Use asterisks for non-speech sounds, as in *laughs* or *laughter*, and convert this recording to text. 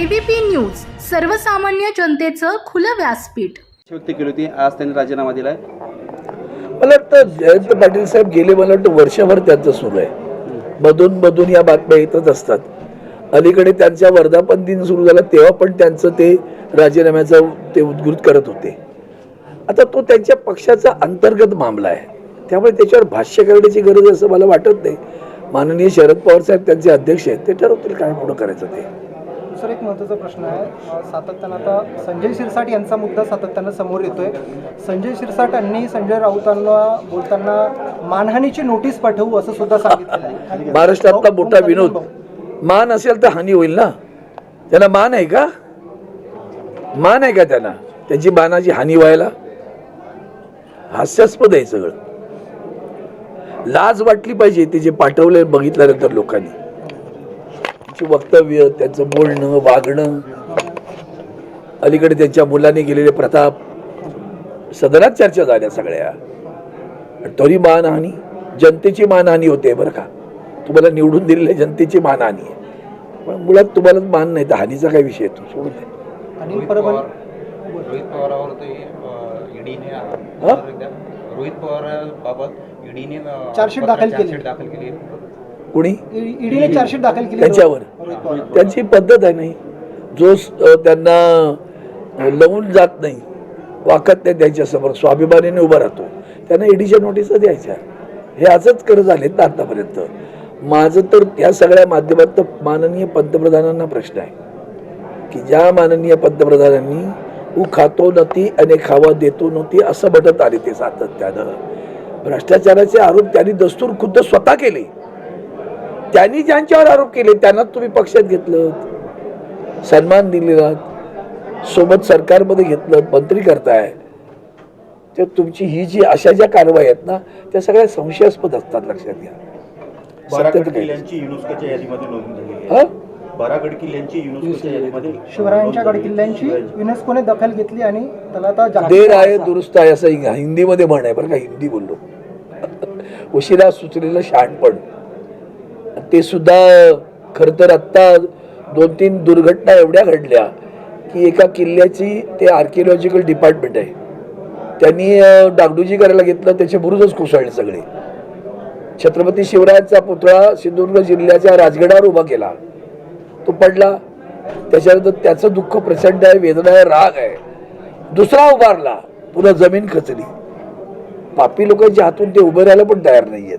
ABP news सर्वसामान्य जनतेचं खुलं व्यासपीठ. व्यक्त केली होती आज त्यांनी राजीनामा दिलाय. मला वाटतं जयंत पाटील साहेब गेले मला वाटतं वर्षभर त्यांचं सुरू आहे. मधून मधून या बातम्या येतच असतात. अलीकडे त्यांचा वर्धापन दिन सुरू झाला तेव्हा पण त्यांचं ते राजीनाम्याचं ते उद्घृत करत होते. आता तो त्यांच्या पक्षाचा अंतर्गत मामला आहे. त्यामुळे त्याच्यावर भाष्य करण्याची गरज असं मला वाटत नाही. माननीय शरद पवार साहेब त्यांचे अध्यक्ष आहेत. ते ठरवतील काय पुढं करायचं ते. दुसरा एक महत्त्वाचा प्रश्न आहे. सातत्यानं आता संजय शिरसाट यांचा मुद्दा सातत्यानं समोर येतोय. संजय शिरसाट यांनी संजय राऊतांना बोलताना मानहानीची नोटीस पाठवू असं सुद्धा सांगितलेलं आहे. महाराष्ट्रातला मोठा विनोद. मान असेल तर हानी होईल ना? त्यांना मान आहे का? मान आहे का त्यांना त्यांची मानाची हानी व्हायला? हास्यास्पद आहे सगळं. लाज वाटली पाहिजे ते जे पाठवले बघितल्यानंतर लोकांनी. त्यांची वक्तव्य त्यांचं बोलणं वागणं. अलीकडे त्यांच्या मुलांनी केलेले प्रताप. सदनात चर्चा झाल्या सगळ्या. तरी मानहानी जनतेची मानहानी होते बरं का. तुम्हाला निवडून दिलेल्या जनतेची मानहानी आहे. पण मुळात तुम्हाला मान नाही तर हानीचा काय विषय येतो सोडून रोहित हा? रोहित पवाराबाबत ईडीने चार्जशीट दाखल केली. कुणी? ईडीने चार्जशीट दाखल केली. त्यांच्यावर. त्यांची पद्धत आहे नाही जो त्यांना लवून जात नाही वाकत नाही त्यांच्यासमोर स्वाभिमानीने उभा राहतो. त्यांना ईडीच्या नोटिसा द्यायच्या. हे असंच करत झालेत ना आतापर्यंत. माझं तर या सगळ्या माध्यमात माननीय पंतप्रधानांना प्रश्न आहे. की ज्या माननीय पंतप्रधानांनी ऊ खातो नती आणि खावा देतो नव्हती असं म्हणत आले ते सातत्यानं. भ्रष्टाचाराचे आरोप त्यांनी दस्तूर खुद्द स्वतः केले. त्यांनी ज्यांच्यावर आरोप केले त्यांना तुम्ही पक्षात घेतलं. सन्मान दिलेला सोबत सरकारमध्ये घेतलं मंत्री करताय. तर तुमची ही जी अशा ज्या कारवाई आहेत ना त्या सगळ्या संशयास्पद असतात लक्षात घ्या. बारागड सत्य तर काही किल्ल्यांची युनेस्कोच्या यादीमध्ये नोंद झालेली आहे. हा? बारागड किल्ल्यांची युनेस्कोच्या यादीमध्ये शिवरायांच्या नोंद गड किल्ल्यांची झालेली आहे. युनेस्कोने दखल घेतली आणि त्याला आता जागतिक देर आहे दुरुस्त आहे असं हिं- हिंदीमध्ये म्हण आहे बरं का हिंदी बोललो. *laughs* उशिरा सुचलेलं शहाणपण. ते सुद्धा खरं तर आत्ता दोन तीन दुर्घटना एवढ्या घडल्या की एका किल्ल्याची ते आर्किओलॉजिकल डिपार्टमेंट आहे. त्यांनी डागडुजी करायला घेतलं त्याचे बुरुजच कोसळले सगळे. छत्रपती शिवरायांचा पुतळा सिंधुदुर्ग जिल्ह्याच्या राजगडावर उभा केला. तो पडला. त्याच्यानंतर त्याचं दुःख प्रचंड आहे वेदना आहे राग आहे. दुसरा उभारला. पुन्हा जमीन खचली. पापी लोकांच्या हातून ते उभे राहायला पण तयार नाही आहेत